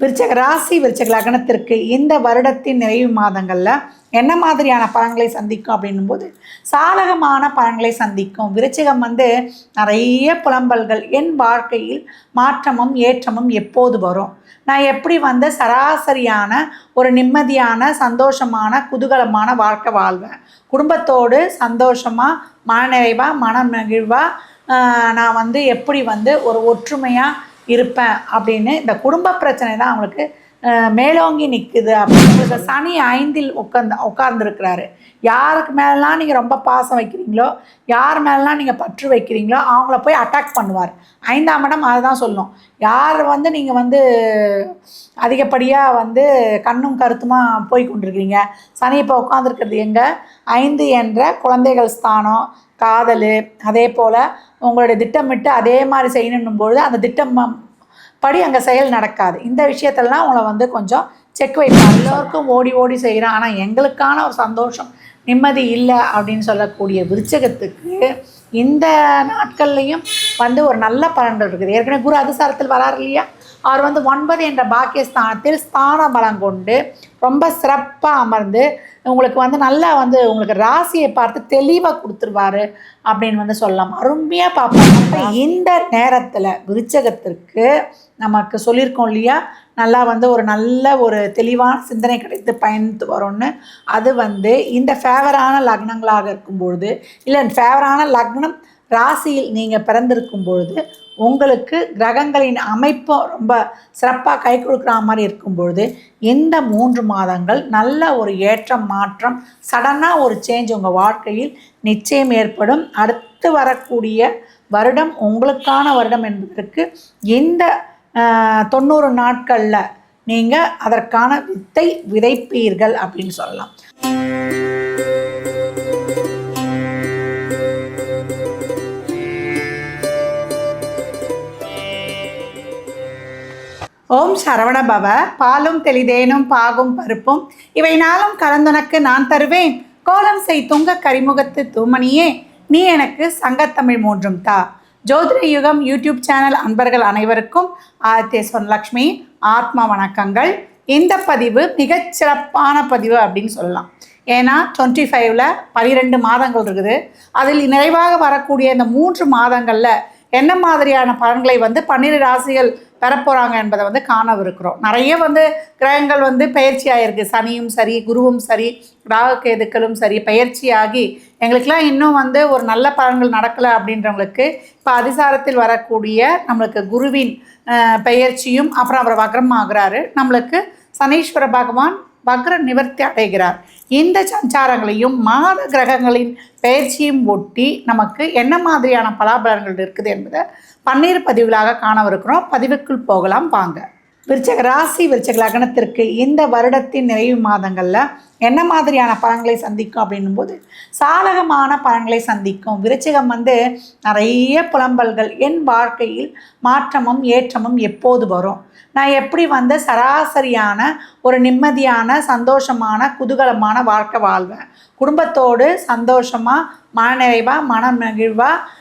விருச்சக ராசி விருச்சக லக்னத்திற்கு இந்த வருடத்தின் நிறைவு மாதங்களில் என்ன மாதிரியான பலன்களை சந்திக்கும் அப்படின்னும் போது சாதகமான பலன்களை சந்திக்கும். விருச்சிகம் வந்து நிறைய புலம்பல்கள் என் வாழ்க்கையில் மாற்றமும் ஏற்றமும் எப்போது வரும்? நான் எப்படி வந்து சராசரியான ஒரு நிம்மதியான சந்தோஷமான குதூகலமான வாழ்க்கை வாழ்வேன்? குடும்பத்தோடு சந்தோஷமாக மனநிறைவாக மன மகிழ்வாக நான் வந்து எப்படி வந்து ஒரு ஒற்றுமையாக இருப்பேன் அப்படின்னு இந்த குடும்ப பிரச்சனை தான் அவங்களுக்கு மேலோங்கி நிற்குது அப்படின்னு சனி ஐந்தில் உட்காந்து உட்கார்ந்துருக்கிறாரு யாருக்கு மேலாம் நீங்கள் ரொம்ப பாசம் வைக்கிறீங்களோ யார் மேலாம் நீங்கள் பற்று வைக்கிறீங்களோ அவங்கள போய் அட்டாக் பண்ணுவார். ஐந்தாம் இடம் அதுதான் சொல்லும் யார் வந்து நீங்கள் வந்து அதிகப்படியாக வந்து கண்ணும் கருத்துமாக போய் கொண்டிருக்கிறீங்க? சனி இப்போ உட்காந்துருக்கிறது எங்கே? ஐந்து என்ற குழந்தைகள் ஸ்தானம் காதல் அதே போல் உங்களுடைய திட்டமிட்டு அதே மாதிரி செய்யணும் பொழுது அந்த திட்டம் படி அங்கே செயல் நடக்காது. இந்த விஷயத்தெல்லாம் உங்களை வந்து கொஞ்சம் செக் வைப்பாங்க எல்லோருக்கும் ஓடி ஓடி செய்கிறோம் ஆனால் எங்களுக்கான ஒரு சந்தோஷம் நிம்மதி இல்லை அப்படின்னு சொல்லக்கூடிய விருச்சகத்துக்கு இந்த நாட்கள்லையும் வந்து ஒரு நல்ல பலன்கள் இருக்குது. ஏற்கனவே குரு அதிசாரத்தில் வராரு இல்லையா? அவர் வந்து ஒன்பது என்ற பாக்கியஸ்தானத்தில் ஸ்தான பலம் கொண்டு ரொம்ப சிறப்பாக அமர்ந்து உங்களுக்கு வந்து நல்லா வந்து உங்களுக்கு ராசியை பார்த்து தெளிவாக கொடுத்துருவாரு அப்படின்னு வந்து சொல்லலாம். அருமையாக பார்ப்பாங்க இந்த நேரத்தில் விருச்சகத்திற்கு நமக்கு சொல்லியிருக்கோம் இல்லையா? நல்லா வந்து ஒரு நல்ல ஒரு தெளிவான சிந்தனை கிடைத்து பயணித்து வரோம்னு. அது வந்து இந்த ஃபேவரான லக்னங்களாக இருக்கும் பொழுது இல்லை ஃபேவரான லக்னம் ராசியில் நீங்கள் பிறந்திருக்கும் பொழுது உங்களுக்கு கிரகங்களின் அமைப்பும் ரொம்ப சிறப்பாக கை கொடுக்குற மாதிரி இருக்கும்பொழுது இந்த மூன்று மாதங்கள் நல்ல ஒரு ஏற்றம் மாற்றம் சடனாக ஒரு சேஞ்ச் உங்கள் வாழ்க்கையில் நிச்சயம் ஏற்படும். அடுத்து வரக்கூடிய வருடம் உங்களுக்கான வருடம் என்பதற்கு இந்த தொண்ணூறு நாட்களில் நீங்கள் அதற்கான வித்தை விதைப்பீர்கள் அப்படின்னு சொல்லலாம். ஓம் சரவண பவ. பாலும் தெளிதேனும் பாகும் பருப்பும். இவை நாளும் கலந்துனக்கு நான் தருவேன். கோலம் செய் துங்க கரிமுகத்து தூமணியே. நீ எனக்கு சங்கத்தமிழ் மூன்றும் தா. ஜோதிட யுகம் யூடியூப் சேனல் அன்பர்கள் அனைவருக்கும் ஆதித்ய லக்ஷ்மி ஆத்மா வணக்கங்கள். இந்த பதிவு மிகச்சிறப்பான பதிவு அப்படின்னு சொல்லலாம். ஏன்னா டுவெண்ட்டி ஃபைவ்ல பனிரெண்டு மாதங்கள் இருக்குது. அதில் நிறைவாக வரக்கூடிய இந்த மூன்று மாதங்களில் என்ன மாதிரியான பலன்களை வந்து பன்னிரு ராசிகள் பெறப்போகிறாங்க என்பதை வந்து காணவிருக்கிறோம். நிறைய வந்து கிரகங்கள் வந்து பயிற்சி ஆயிருக்கு. சனியும் சரி குருவும் சரி ராகு கேதுக்களும் சரி பயிற்சியாகி எங்களுக்கெல்லாம் இன்னும் வந்து ஒரு நல்ல பலன்கள் நடக்கலை அப்படின்றவங்களுக்கு இப்போ அதிசாரத்தில் வரக்கூடிய நம்மளுக்கு குருவின் பயிற்சியும் அப்புறம் அவர் வக்ரம் ஆகிறாரு நம்மளுக்கு சனீஸ்வர பகவான் வக்ர நிவர்த்தி அடைகிறார். இந்த சஞ்சாரங்களையும் மாத கிரகங்களின் பெயர்ச்சியும் ஒட்டி நமக்கு என்ன மாதிரியான பலாபலன்கள் இருக்குது என்பதை பன்னீர் பதிவுகளாக காணவிருக்கிறோம். பதிவுக்குள் போகலாம். வாங்க. விருச்சக ராசி விருச்சக லக்னத்திற்கு இந்த வருடத்தின் நிறைவு மாதங்களில் என்ன மாதிரியான பலன்களை சந்திக்கும் அப்படின்னும் போது சாதகமான பலன்களை சந்திக்கும். விருச்சிகம் வந்து நிறைய புலம்பல்கள் என் வாழ்க்கையில் மாற்றமும் ஏற்றமும் எப்போது வரும்? நான் எப்படி வந்து சராசரியான ஒரு நிம்மதியான சந்தோஷமான குதூகலமான வாழ்க்கை வாழ்வேன்? குடும்பத்தோடு சந்தோஷமாக மனநிறைவாக மன மகிழ்வாக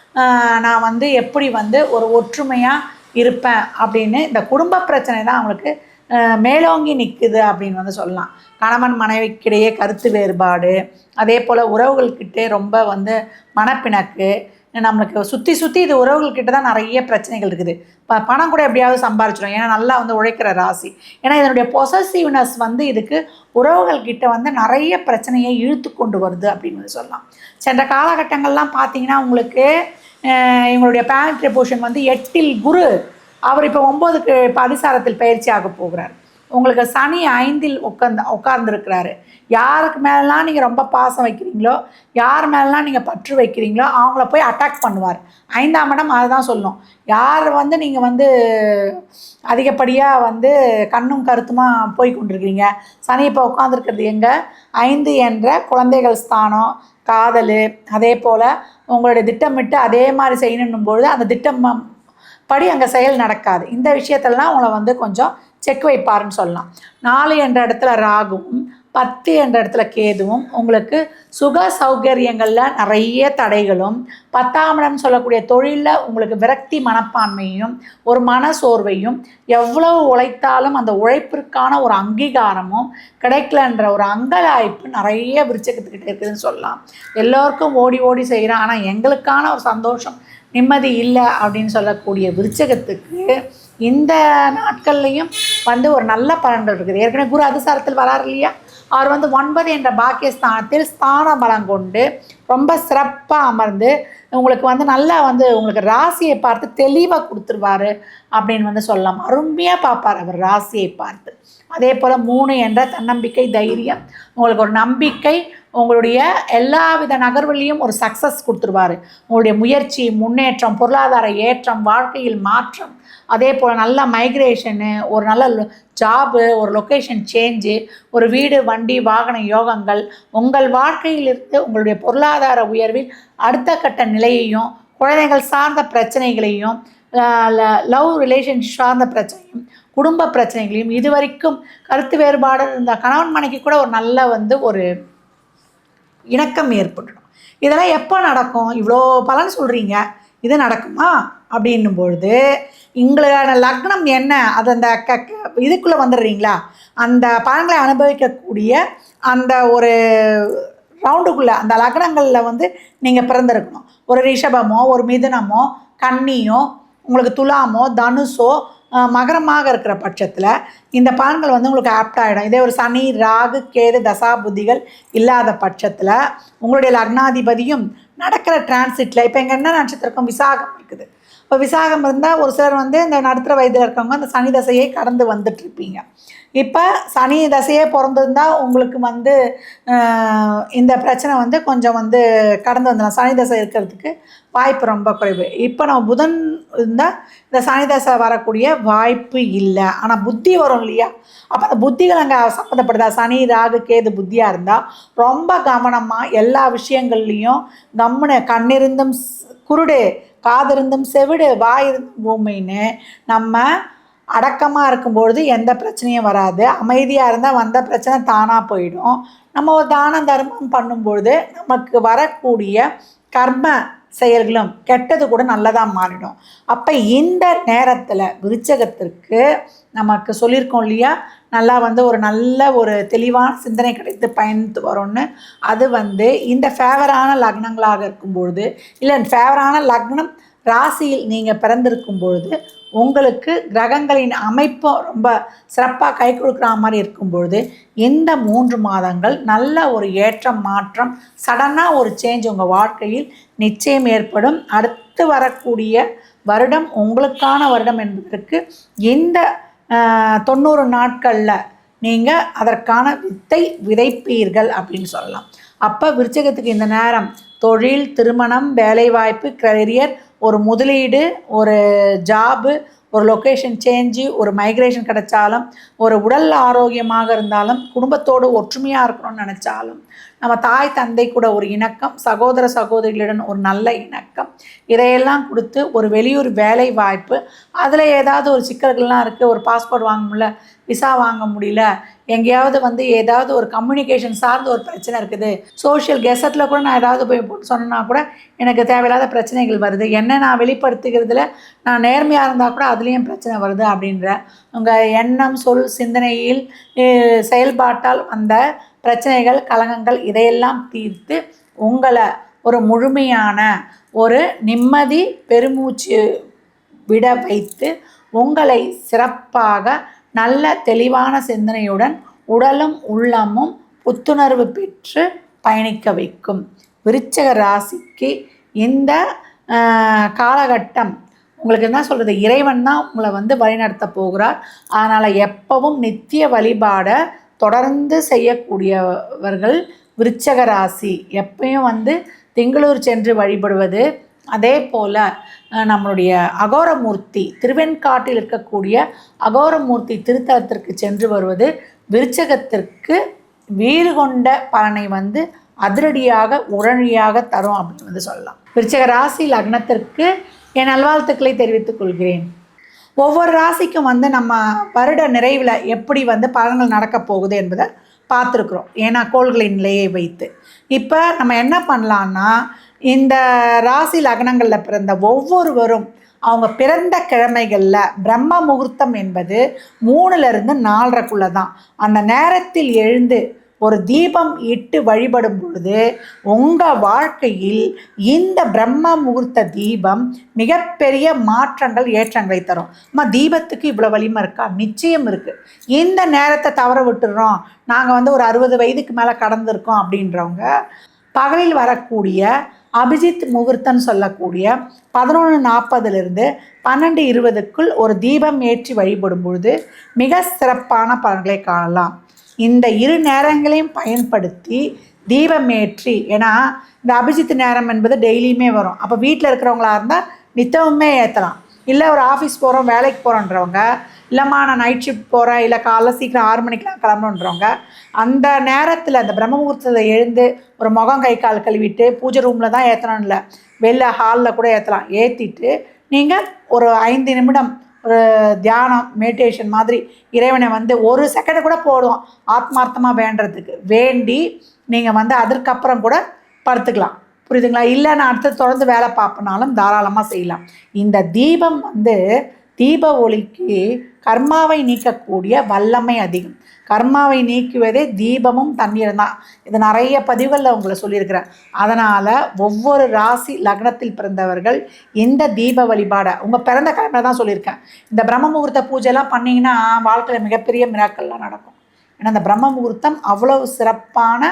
நான் வந்து எப்படி வந்து ஒரு ஒற்றுமையாக இருப்பேன் அப்படின்னு இந்த குடும்ப பிரச்சனை தான் அவங்களுக்கு மேலோங்கி நிற்குது அப்படின்னு வந்து சொல்லலாம். கணவன் மனைவிக்கிடையே கருத்து வேறுபாடு அதே போல் உறவுகள்கிட்டே ரொம்ப வந்து மனப்பிணக்கு நம்மளுக்கு சுற்றி சுற்றி இது உறவுகள்கிட்ட தான் நிறைய பிரச்சனைகள் இருக்குது. ப பணம் கூட எப்படியாவது சம்பாரிச்சிடும் ஏன்னா நல்லா வந்து உழைக்கிற ராசி. ஏன்னா இதனுடைய பொசசிவ்னஸ் வந்து இதுக்கு உறவுகள்கிட்ட வந்து நிறைய பிரச்சனையை இழுத்து கொண்டு வருது அப்படின்னு வந்து சொல்லலாம். சென்ற காலகட்டங்கள்லாம் பார்த்தீங்கன்னா உங்களுக்கு இவங்களுடைய பேரண்ட் போர்ஷன் வந்து எட்டில் குரு. அவர் இப்போ ஒம்போதுக்கு இப்போ அதிசாரத்தில் பயிற்சி ஆக போகிறார். உங்களுக்கு சனி ஐந்தில் உட்காந்து உட்கார்ந்துருக்கிறாரு. யாருக்கு மேலாம் நீங்கள் ரொம்ப பாசம் வைக்கிறீங்களோ யார் மேலாம் நீங்கள் பற்று வைக்கிறீங்களோ அவங்கள போய் அட்டாக் பண்ணுவார். ஐந்தாம் இடம் அதுதான் சொல்லும் யார் வந்து நீங்கள் வந்து அதிகப்படியாக வந்து கண்ணும் கருத்துமாக போய் கொண்டிருக்கிறீங்க? சனி இப்போ உட்காந்துருக்கிறது எங்கே? ஐந்து என்ற குழந்தைகள் ஸ்தானம் காதல் அதே போல் உங்களுடைய திட்டமிட்டு அதே மாதிரி செய்யணும் பொழுது அந்த திட்டம் படி அங்கே செயல் நடக்காது. இந்த விஷயத்தெல்லாம் உங்களை வந்து கொஞ்சம் செக் வைப்பாருன்னு சொல்லலாம். நாலு என்ற இடத்துல ராகுவும் பத்து என்ற இடத்துல கேதுவும் உங்களுக்கு சுக சௌகரியங்களில் நிறைய தடைகளும் பத்தாம் இடம் சொல்லக்கூடிய தொழிலில் உங்களுக்கு விரக்தி மனப்பான்மையும் ஒரு மன சோர்வையும் எவ்வளவு உழைத்தாலும் அந்த உழைப்பிற்கான ஒரு அங்கீகாரமும் கிடைக்கலன்ற ஒரு அங்கலாய்ப்பு நிறைய விருச்சகத்துக்கிட்ட இருக்குதுன்னு சொல்லலாம். எல்லோருக்கும் ஓடி ஓடி செய்கிறான் ஆனால் எங்களுக்கான ஒரு சந்தோஷம் நிம்மதி இல்லை அப்படின்னு சொல்லக்கூடிய விருச்சகத்துக்கு இந்த நாட்கள்லையும் வந்து ஒரு நல்ல பலன்கள் இருக்குது. ஏற்கனவே குரு அதிசாரத்தில் வராரு இல்லையா? அவர் வந்து ஒன்பது என்ற பாக்கியஸ்தானத்தில் ஸ்தான பலம் கொண்டு ரொம்ப சிறப்பாக அமர்ந்து உங்களுக்கு வந்து நல்லா வந்து உங்களுக்கு ராசியை பார்த்து தெளிவாக கொடுத்துருவாரு அப்படின்னு வந்து சொல்லலாம். அருமையாக பார்ப்பார் அவர் ராசியை பார்த்து. அதே போல் மூணு என்ற தன்னம்பிக்கை தைரியம். உங்களுக்கு ஒரு நம்பிக்கை உங்களுடைய எல்லா வித நகர்வுலையும் ஒரு சக்ஸஸ் கொடுத்துருவாரு. உங்களுடைய முயற்சி முன்னேற்றம் பொருளாதார ஏற்றம் வாழ்க்கையில் மாற்றம் அதே போல் நல்ல மைக்ரேஷனு ஒரு நல்ல ஜாபு ஒரு லொக்கேஷன் சேஞ்சு ஒரு வீடு வண்டி வாகன யோகங்கள் உங்கள் வாழ்க்கையிலிருந்து உங்களுடைய பொருளாதார உயர்வில் அடுத்த கட்ட நிலையையும் குழந்தைகள் சார்ந்த பிரச்சனைகளையும் லவ் ரிலேஷன் சார்ந்த பிரச்சனையும் குடும்ப பிரச்சனைகளையும் இது வரைக்கும் கருத்து வேறுபாடு இருந்த கணவன் மனைக்கு கூட ஒரு நல்ல வந்து ஒரு இணக்கம் ஏற்பட்டுடும். இதெல்லாம் எப்போ நடக்கும்? இவ்வளோ பலன் சொல்கிறீங்க இது நடக்குமா? அப்படின்னும் பொழுது உங்களுக்கான லக்னம் என்ன? அது அந்த க க- இதுக்குள்ளே வந்துடுறீங்களா? அந்த பலன்களை அனுபவிக்கக்கூடிய அந்த ஒரு ரவுண்டுக்குள்ளே அந்த லக்னங்களில் வந்து நீங்கள் பிறந்திருக்கணும். ஒரு ரிஷபமோ ஒரு மிதுனமோ கன்னியோ உங்களுக்கு துலாமோ தனுஷோ மகரமாக இருக்கிற பட்சத்தில் இந்த பலன்கள் வந்து உங்களுக்கு ஆப்ட் ஆகிடும் இதே ஒரு சனி ராகு கேது தசாபுத்திகள் இல்லாத பட்சத்தில் உங்களுடைய லக்னாதிபதியும் நடக்கிற டிரான்சிட்டில் இப்போ எங்கள் என்ன நட்சத்திரம் விசாகம் இருக்குது. இப்போ விசாகம் இருந்தால் ஒரு சிலர் வந்து இந்த நடுத்தர வயதில் இருக்கவங்க அந்த சனி தசையை கடந்து வந்துட்டுருப்பீங்க. இப்போ சனி தசையே பிறந்திருந்தால் உங்களுக்கு வந்து இந்த பிரச்சனை வந்து கொஞ்சம் வந்து கடந்து வந்துடலாம். சனி தசை இருக்கிறதுக்கு வாய்ப்பு ரொம்ப குறைவு. இப்போ நம்ம புதன் இருந்தால் இந்த சனி தசை வரக்கூடிய வாய்ப்பு இல்லை. ஆனால் புத்தி வரும் இல்லையா? அப்போ அந்த புத்திகள் அங்கே சம்மந்தப்படுதா சனி ராகு கேது புத்தியாக இருந்தால் ரொம்ப கவனமாக எல்லா விஷயங்கள்லேயும் கம்முன்னு கண்ணிருந்தும் ஸ்- குருடு காதிருந்தும் செவிடு வாயிருந்தும் பூமின்னு நம்ம அடக்கமாக இருக்கும்பொழுது எந்த பிரச்சனையும் வராது. அமைதியாக இருந்தால் வந்த பிரச்சனை தானாக போயிடும். நம்ம ஒரு தான தர்மம் பண்ணும்பொழுது நமக்கு வரக்கூடிய கர்ம செயல்களும் கெட்டது கூட நல்லதாக மாறிடும். அப்போ இந்த நேரத்தில் விருச்சகத்திற்கு நமக்கு சொல்லியிருக்கோம் இல்லையா? நல்லா வந்து ஒரு நல்ல ஒரு தெளிவான சிந்தனை கிடைத்து பயணித்து வரோன்னு அது வந்து இந்த ஃபேவரான லக்னங்களாக இருக்கும்பொழுது இல்லை ஃபேவரான லக்னம் ராசியில் நீங்கள் பிறந்திருக்கும் பொழுது உங்களுக்கு கிரகங்களின் அமைப்பும் ரொம்ப சிறப்பாக கை கொடுக்குற மாதிரி இருக்கும் பொழுது இந்த மூன்று மாதங்கள் நல்ல ஒரு ஏற்றம் மாற்றம் சடனாக ஒரு சேஞ்ச் உங்கள் வாழ்க்கையில் நிச்சயம் ஏற்படும். அடுத்து வரக்கூடிய வருடம் உங்களுக்கான வருடம் என்பதற்கு இந்த தொண்ணூறு நாட்களில் நீங்கள் அதற்கான வித்தை விதைப்பீர்கள் அப்படின்னு சொல்லலாம். அப்போ விருச்சகத்துக்கு இந்த நேரம் தொழில் திருமணம் வேலைவாய்ப்பு கரியர் ஒரு முதலீடு ஒரு ஜாபு ஒரு லொக்கேஷன் சேஞ்சு ஒரு மைக்ரேஷன் கிடைச்சாலும் ஒரு உடல் ஆரோக்கியமாக இருந்தாலும் குடும்பத்தோடு ஒற்றுமையாக இருக்கணும்னு நினச்சாலும் நம்ம தாய் தந்தை கூட ஒரு இணக்கம் சகோதர சகோதரிகளுடன் ஒரு நல்ல இணக்கம் இதையெல்லாம் கொடுத்து ஒரு வெளியூர் வேலை வாய்ப்பு அதில் ஏதாவது ஒரு சிக்கல்கள்லாம் இருக்குது ஒரு பாஸ்போர்ட் வாங்க முடியல விசா வாங்க முடியல. எங்கேயாவது வந்து ஏதாவது ஒரு கம்யூனிகேஷன் சார்ந்த ஒரு பிரச்சனை இருக்குது. சோஷியல் கெசட்டில் கூட நான் ஏதாவது போய் போட்டு சொன்னேன்னா கூட எனக்கு தேவையில்லாத பிரச்சனைகள் வருது. என்ன நான் வெளிப்படுத்துகிறதுல நான் நேர்மையாக இருந்தால் கூட அதுலேயும் பிரச்சனை வருது அப்படின்ற உங்கள் எண்ணம் சொல் சிந்தனையில் செயல்பாட்டால் வந்த பிரச்சனைகள் கலகங்கள் இதையெல்லாம் தீர்த்து உங்களை ஒரு முழுமையான ஒரு நிம்மதி பெருமூச்சு விட வைத்து உங்களை சிறப்பாக நல்ல தெளிவான சிந்தனையுடன் உடலும் உள்ளமும் புத்துணர்வு பெற்று பயணிக்க வைக்கும். விருச்சக ராசிக்கு இந்த காலகட்டம் உங்களுக்கு என்ன சொல்கிறது இறைவன் தான் உங்களை வந்து வழிநடத்த போகிறார். அதனால் எப்பவும் நித்திய வழிபாடை தொடர்ந்து செய்யக்கூடியவர்கள் விருச்சக ராசி. எப்பயும் வந்து திங்களூர் சென்று வழிபடுவது. அதே போல் நம்மளுடைய அகோரமூர்த்தி திருவெண்காட்டில் இருக்கக்கூடிய அகோரமூர்த்தி திருத்தலத்திற்கு சென்று வருவது விருச்சகத்திற்கு வீறு கொண்ட பலனை வந்து அதிரடியாக உடனடியாக தரும் அப்படின்னு வந்து சொல்லலாம். விருச்சக ராசி லக்னத்திற்கு என் நல்வாழ்த்துக்களை தெரிவித்துக் கொள்கிறேன். ஒவ்வொரு ராசிக்கும் வந்து நம்ம வருட நிறைவில் எப்படி வந்து பலன்கள் நடக்கப் போகுது என்பதை பார்த்துருக்குறோம். ஏன்னா கோள்களின் நிலையை வைத்து. இப்போ நம்ம என்ன பண்ணலான்னா இந்த ராசி லக்னங்களில் பிறந்த ஒவ்வொருவரும் அவங்க பிறந்த கிழமைகளில் பிரம்ம முகூர்த்தம் என்பது மூணுலேருந்து நாலரைக்குள்ளே தான் அந்த நேரத்தில் எழுந்து ஒரு தீபம் இட்டு வழிபடும் பொழுது உங்கள் வாழ்க்கையில் இந்த பிரம்ம முகூர்த்த தீபம் மிகப்பெரிய மாற்றங்கள் ஏற்றங்களை தரும். அம்மா தீபத்துக்கு இவ்வளோ வலிமை இருக்கா? நிச்சயம் இருக்குது இந்த நேரத்தை தவற விட்டுடுறோம் நாங்கள் வந்து ஒரு அறுபது வயதுக்கு மேலே கடந்திருக்கோம் அப்படின்றவங்க பகலில் வரக்கூடிய அபிஜித் முகூர்த்தம்னு சொல்லக்கூடிய பதினொன்று நாற்பதுலேருந்து பன்னெண்டு இருபதுக்குள் ஒரு தீபம் ஏற்றி வழிபடும் பொழுது மிக சிறப்பான பலன்களை காணலாம். இந்த இரு நேரங்களையும் பயன்படுத்தி தீபம் ஏற்றி ஏன்னா இந்த அபிஜித் நேரம் என்பது டெய்லியுமே வரும். அப்போ வீட்டில் இருக்கிறவங்களா இருந்தால் நித்தமுமே ஏற்றலாம் இல்லை ஒரு ஆஃபீஸ் போகிறோம் வேலைக்கு போகிறோன்றவங்க இல்லைம்மா நான் நைட் ஷிஃப்ட் போகிறேன் இல்லை காலைல சீக்கிரம் ஆறு மணிக்கெலாம் கிளம்பணுன்றவங்க அந்த நேரத்தில் அந்த பிரம்ம முகூர்த்தத்தை எழுந்து ஒரு முகம் கை கால் கழுவிட்டு பூஜை ரூமில் தான் ஏற்றணும் இல்லை வெளில ஹாலில் கூட ஏற்றலாம் ஏற்றிட்டு நீங்கள் ஒரு ஐந்து நிமிடம் ஒரு தியானம் மெடிடேஷன் மாதிரி இறைவனை வந்து ஒரு செகண்டை கூட போடுவோம். ஆத்மார்த்தமாக வேண்டுறதுக்கு. வேண்டி நீங்கள் வந்து அதற்கப்புறம் கூட படுத்துக்கலாம். புரியுதுங்களா? இல்லை நான் அடுத்து தொடர்ந்து வேலை பார்ப்பனாலும் தாராளமாக செய்யலாம். இந்த தீபம் வந்து தீப ஒளிக்கு கர்மாவை நீக்கக்கூடிய வல்லமை அதிகம். கர்மாவை நீக்குவதே தீபமும் தண்ணீரும் தான். இது நிறைய பதிவுகளில் உங்களை சொல்லியிருக்கிறேன். அதனால் ஒவ்வொரு ராசி லக்னத்தில் பிறந்தவர்கள் இந்த தீப வழிபாடை உங்கள் பிறந்த கிழமை தான் சொல்லியிருக்கேன். இந்த பிரம்ம முகூர்த்த பூஜைலாம் பண்ணிங்கன்னா வாழ்க்கையில் மிகப்பெரிய மிராக்கள்லாம் நடக்கும். ஏன்னா அந்த பிரம்ம முகூர்த்தம் அவ்வளவு சிறப்பான